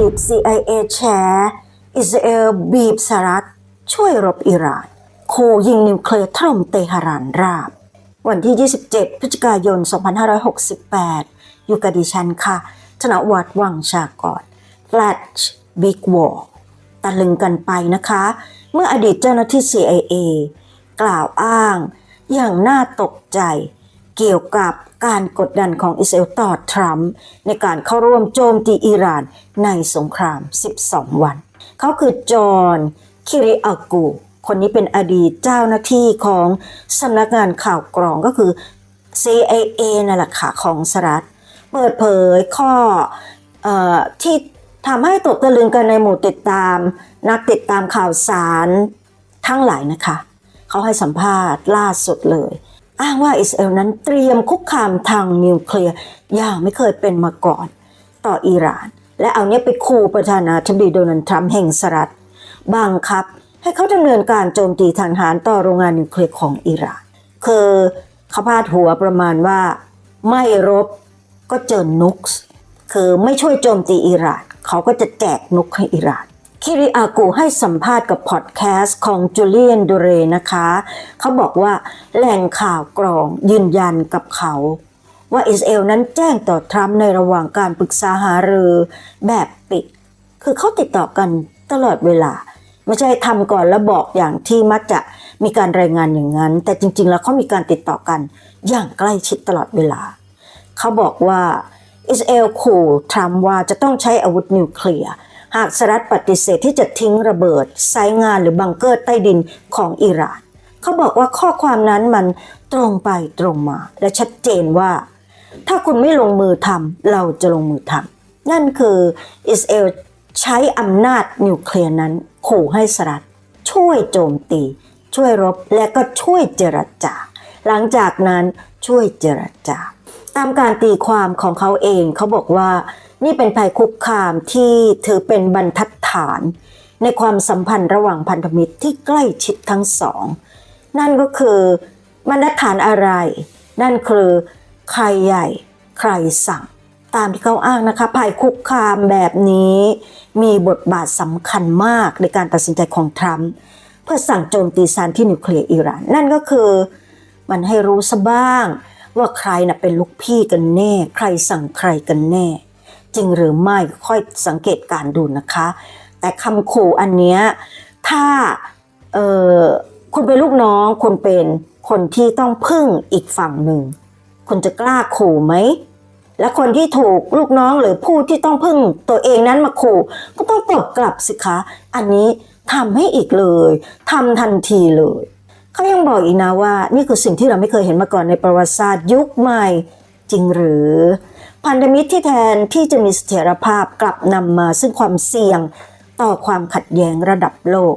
ดีต CIA แชร์อิสราเอลบีบสหรัฐ ช่วยรบอิหร่านขู่ยิงนิวเคลียร์ถล่มเตหะรานราบ วันที่ 27 พฤศจิกายน 2568 อยู่กับดิฉันค่ะธนะวัฒน์วังชากร Flash Big War ตะลึงกันไปนะคะ เมื่ออดีตเจ้าหน้าที่ CIA กล่าวอ้างอย่างน่าตกใจเกี่ยวกับ การกดดันของอิสราเอลต่อทรัมป์ในการเข้าร่วมโจมตีอิหร่านในสงคราม 12 วัน เขาคือจอห์นคิริอากู คนนี้เป็นอดีตเจ้าหน้าที่ของสำนักงานข่าวกรองก็คือ CIA นั่นแหละค่ะของสหรัฐ เปิดเผยข้อออที่ทำให้ตกตะลึงกันในหมู่ติดตาม นักติดตามข่าวสารทั้งหลายนะคะ เขาให้สัมภาษณ์ล่าสุดเลย อ้างว่าอิสราเอลนั้นเตรียมคุกคามทางนิวเคลียร์อย่างไม่เคยเป็นมาก่อน ต่ออิหร่าน และเอาเนี้ยไปขู่ประธานาธิบดีโดนัลด์ทรัมป์แห่งสหรัฐบังคับ ให้เขาดำเนินการโจมตีทางทหารต่อโรงงานนิวเคลียร์ของอิหร่าน คือเขาพาดหัวประมาณว่าไม่รบก็เจอนุกส์คือไม่ช่วยโจมตีอิหร่าน เขาก็จะแจกนุกให้อิหร่าน คิริอากูให้สัมภาษณ์กับพอดแคสต์ของจูเลียนดูเรนะคะ เขาบอกว่าแหล่งข่าวกรองยืนยันกับเขา ว่าอิสราเอลนั้นแจ้งต่อทรัมป์ในระหว่างการปรึกษาหารือแบบปิด คือเขาติดต่อกันตลอดเวลา ไม่ใช่ทำก่อนแล้วบอกอย่างที่มักจะมีการรายงานอย่างนั้น แต่จริง ๆ แล้วเขามีการติดต่อกันอย่างใกล้ชิดตลอดเวลา เขาบอกว่าอิสราเอลขู่ทรัมป์ว่าจะต้องใช้อาวุธนิวเคลียร์ หากสหรัฐปฏิเสธที่จะทิ้งระเบิดไซงานหรือบังเกอร์ใต้ดินของอิหร่านเขาบอกว่าข้อความนั้นมันตรงไปตรงมา และชัดเจนว่า ถ้าคุณไม่ลงมือทำเราจะลงมือทำนั่นคืออิสราเอลใช้อำนาจนิวเคลียร์นั้น ขู่ให้สหรัฐช่วยโจมตี ช่วยรบและก็ช่วยเจรจาหลังจากนั้นช่วยเจรจาตามการตีความของเขาเองเขาบอกว่า นี่เป็นภัยคุกคามที่ถือเป็นบรรทัดฐาน ในความสัมพันธ์ระหว่างพันธมิตรที่ใกล้ชิดทั้งสอง นั่นก็คือบรรทัดฐานอะไร นั่นคือใครใหญ่ใครสั่ง ตามที่เขาอ้างนะคะภัยคุกคามแบบนี้มีบทบาทสำคัญมากในการตัดสินใจของทรัมป์เพื่อสั่งโจมตีสานที่นิวเคลียร์อิหร่าน นั่นก็คือมันให้รู้ซะบ้างว่าใครน่ะเป็นลูกพี่กันแน่ ใครสั่งใครกันแน่ จริงหรือไม่ค่อยสังเกตการดูนะคะ แต่คำขู่อันเนี้ยถ้าเออคุณเป็นลูกน้องคุณเป็นคนที่ต้องพึ่งอีกฝั่งหนึ่งคุณจะกล้าขู่ไหมและคนที่ถูกลูกน้องหรือผู้ที่ต้องพึ่งตัวเองนั้นมาขู่ก็ต้องตอบกลับสิคะ อันนี้ทำให้อีกเลยทำทันทีเลยเขายังบอกอีกนะว่า นี่คือสิ่งที่เราไม่เคยเห็นมาก่อนในประวัติศาสตร์ยุคใหม่จริงหรือ พันธมิตรที่แทนที่จะมีเสถียรภาพกลับนำมาซึ่งความเสี่ยงต่อความขัดแย้งระดับโลก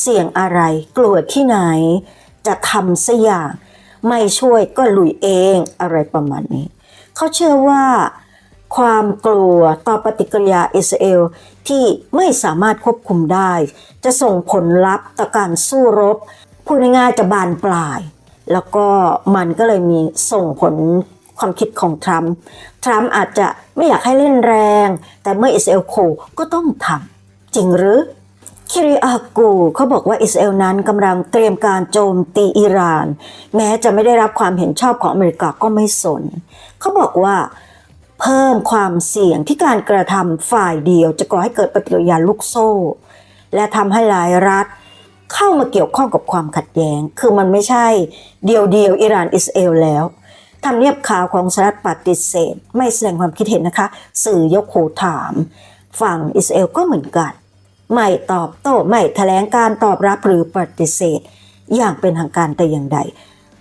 เสี่ยงอะไรกลัวที่ไหน จะทำสักอย่างไม่ช่วยก็ลุยเองอะไรประมาณนี้ เขาเชื่อว่า ความกลัวต่อปฏิกิริยาอิสราเอลที่ไม่สามารถควบคุมได้ จะส่งผลลัพธ์ต่อการสู้รบพูดง่ายๆจะบานปลาย แล้วก็มันก็เลยมีส่งผล ความคิดของทรัมป์ทรัมป์อาจจะไม่อยากให้เล่นแรง แต่เมื่ออิสราเอลขู่ก็ต้องทำจริงหรือคิริอากูเขาบอกว่าอิสราเอลนั้นกำลังเตรียมการโจมตีอิหร่าน แม้จะไม่ได้รับความเห็นชอบของอเมริกาก็ไม่สน เขาบอกว่าเพิ่มความเสี่ยงที่การกระทำฝ่ายเดียวจะก่อให้เกิดปฏิกิริยาลูกโซ่ และทำให้หลายรัฐเข้ามาเกี่ยวข้องกับความขัดแย้ง คือมันไม่ใช่เดียวเดียวๆอิหร่านอิสราเอลแล้ว ทำเนียบข่าวของสหรัฐปฏิเสธ ไม่แสดงความคิดเห็นนะคะ สื่อยกหูถาม ฝั่งอิสราเอลก็เหมือนกัน ไม่ตอบโต้ไม่แถลงการตอบรับหรือปฏิเสธ อย่างเป็นทางการแต่อย่างใด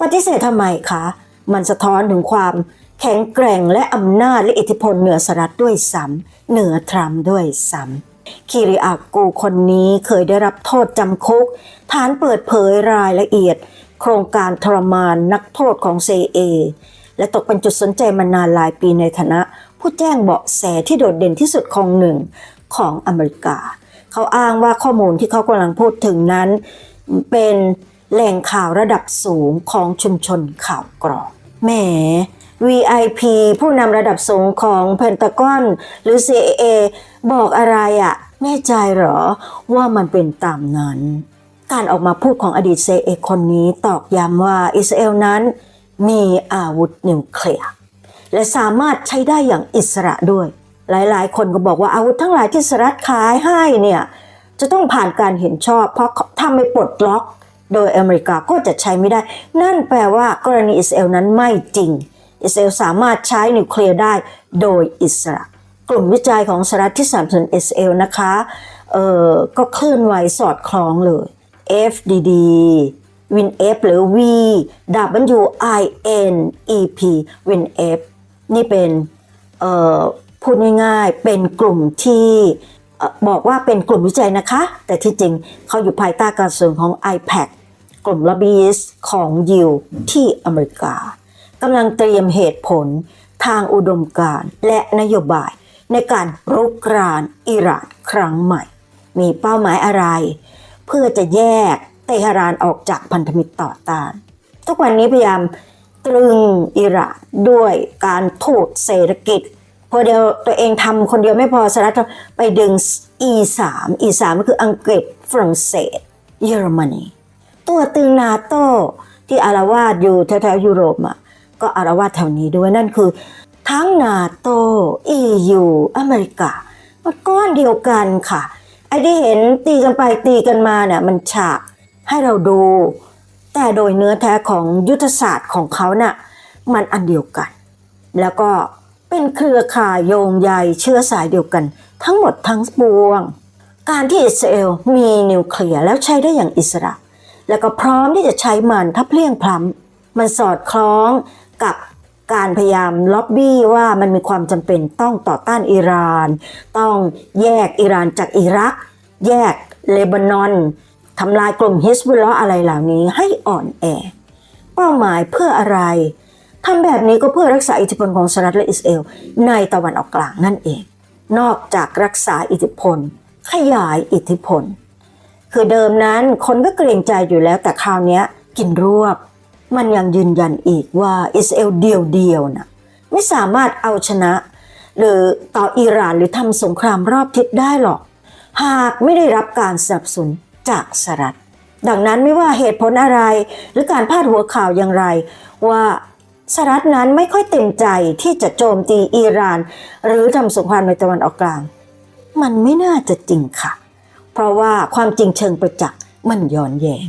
ปฏิเสธทำไมคะ มันสะท้อนถึงความแข็งแกร่งและอำนาจและอิทธิพลเหนือสหรัฐด้วยซ้ำเหนือทรัมป์ด้วยซ้ำคิริอากูคนนี้เคยได้รับโทษจำคุก ฐานเปิดเผยรายละเอียด โครงการทรมานนักโทษของ CIA และตกเป็นจุดสนใจมานานหลายปีในฐานะ ผู้แจ้งเบาะแสที่โดดเด่นที่สุดของหนึ่งของอเมริกา เขาอ้างว่าข้อมูลที่เขากำลังพูดถึงนั้น เป็นแหล่งข่าวระดับสูงของชุมชนข่าวกรองแหม VIP ผู้นำระดับสูงของเพนตากอน หรือ CIA บอกอะไรอะ่ะ แน่ใจเหรอว่ามันเป็นตามนั้น การออกมาพูดของอดีตเซเอกคนนี้ตอกย้ำว่าอิสราเอลนั้นมีอาวุธนิวเคลียร์และสามารถใช้ได้อย่างอิสระด้วย หลายๆ คนก็บอกว่าอาวุธทั้งหลายที่สหรัฐขายให้เนี่ยจะต้องผ่านการเห็นชอบ เพราะถ้าไม่ปลดล็อกโดยอเมริกาก็จะใช้ไม่ได้ นั่นแปลว่ากรณีอิสราเอลนั้นไม่จริง อิสราเอลสามารถใช้นิวเคลียร์ได้โดยอิสระ กลุ่มวิจัยของสหรัฐที่สนับสนุนอิสราเอลนะคะเออก็เคลื่อนไหวสอดคล้องเลย FDD WinF หรือ V W I N E P WinF นี่เป็นพูดง่ายๆ เป็นกลุ่มที่บอกว่าเป็นกลุ่มวิจัยนะคะ แต่ที่จริงเขาอยู่ภายใต้การส่วนของ IPAC กลุ่ม lobbyist ของยิวที่อเมริกากำลังเตรียมเหตุผลทางอุดมการณ์และนโยบายในการรุกรานอิหร่านครั้งใหม่ มีเป้าหมายอะไร เพื่อจะแยกเตหะรานออกจากพันธมิตรต่อต้าน ทุกวันนี้พยายามตรึงอิหร่านด้วยการทูตเศรษฐกิจพอเดียวตัวเองทำคนเดียวไม่พอสหรัฐไปดึง E3 E3 ก็คืออังกฤษฝรั่งเศส เยอรมนีตัวตึงนาโตที่อารวาสอยู่แถวๆยุโรปอะก็อารวาสแถวนี้ด้วยนั่นคือ ทั้งนาโต EU อเมริกามันก้อนเดียวกันค่ะ ที่เห็นตีกันไปตีกันมาเนี่ยมันฉากให้เราดู แต่โดยเนื้อแท้ของยุทธศาสตร์ของเขาน่ะมันอันเดียวกัน แล้วก็เป็นเครือข่ายโยงใยเชื้อสายเดียวกัน ทั้งหมดทั้งปวง การที่อิสราเอลมีนิวเคลียร์แล้วใช้ได้อย่างอิสระ แล้วก็พร้อมที่จะใช้มันถ้าเพลียงพล้ำมันสอดคล้องกับ การพยายามล็อบบี้ว่ามันมีความจำเป็นต้องต่อต้านอิหร่าน ต้องแยกอิหร่านจากอิรัก แยกเลบานอนทำลายกลุ่มฮิสบุลลออะไรเหล่านี้ให้อ่อนแอ เป้าหมายเพื่ออะไรทำแบบนี้ก็เพื่อรักษาอิทธิพลของสหรัฐและอิสราเอลในตะวันออกกลางนั่นเอง นอกจากรักษาอิทธิพล ขยายอิทธิพล คือเดิมนั้นคนก็เกรงใจอยู่แล้วแต่คราวนี้กินรวบ มันยังยืนยันอีกว่าอิสราเอลเดียวๆนะไม่สามารถเอาชนะ หรือต่ออิหร่านหรือทำสงครามรอบทิศได้หรอก หากไม่ได้รับการสนับสนุนจากสหรัฐ ดังนั้นไม่ว่าเหตุผลอะไร หรือการพาดหัวข่าวอย่างไร ว่าสหรัฐนั้นไม่ค่อยเต็มใจที่จะโจมตีอิหร่าน หรือทำสงครามในตะวันออกกลาง มันไม่น่าจะจริงค่ะ เพราะว่าความจริงเชิงประจักษ์มันย้อนแย้ง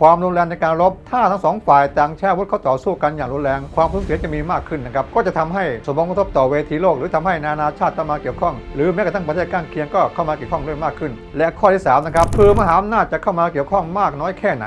ความรุนแรงในการรบ ถ้าทั้งสองฝ่ายต่างแช่วุธเข้าต่อสู้กันอย่างรุนแรง ความสูญเสียจะมีมากขึ้นนะครับ ก็จะทำให้สมองกระทบต่อเวทีโลก หรือทำให้นานาชาติต้องมาเกี่ยวข้อง หรือแม้กระทั่งประเทศข้างเคียงก็เข้ามาเกี่ยวข้องด้วยมากขึ้น และข้อที่สามนะครับคือมหาอำนาจจะเข้ามาเกี่ยวข้องมากน้อยแค่ไหน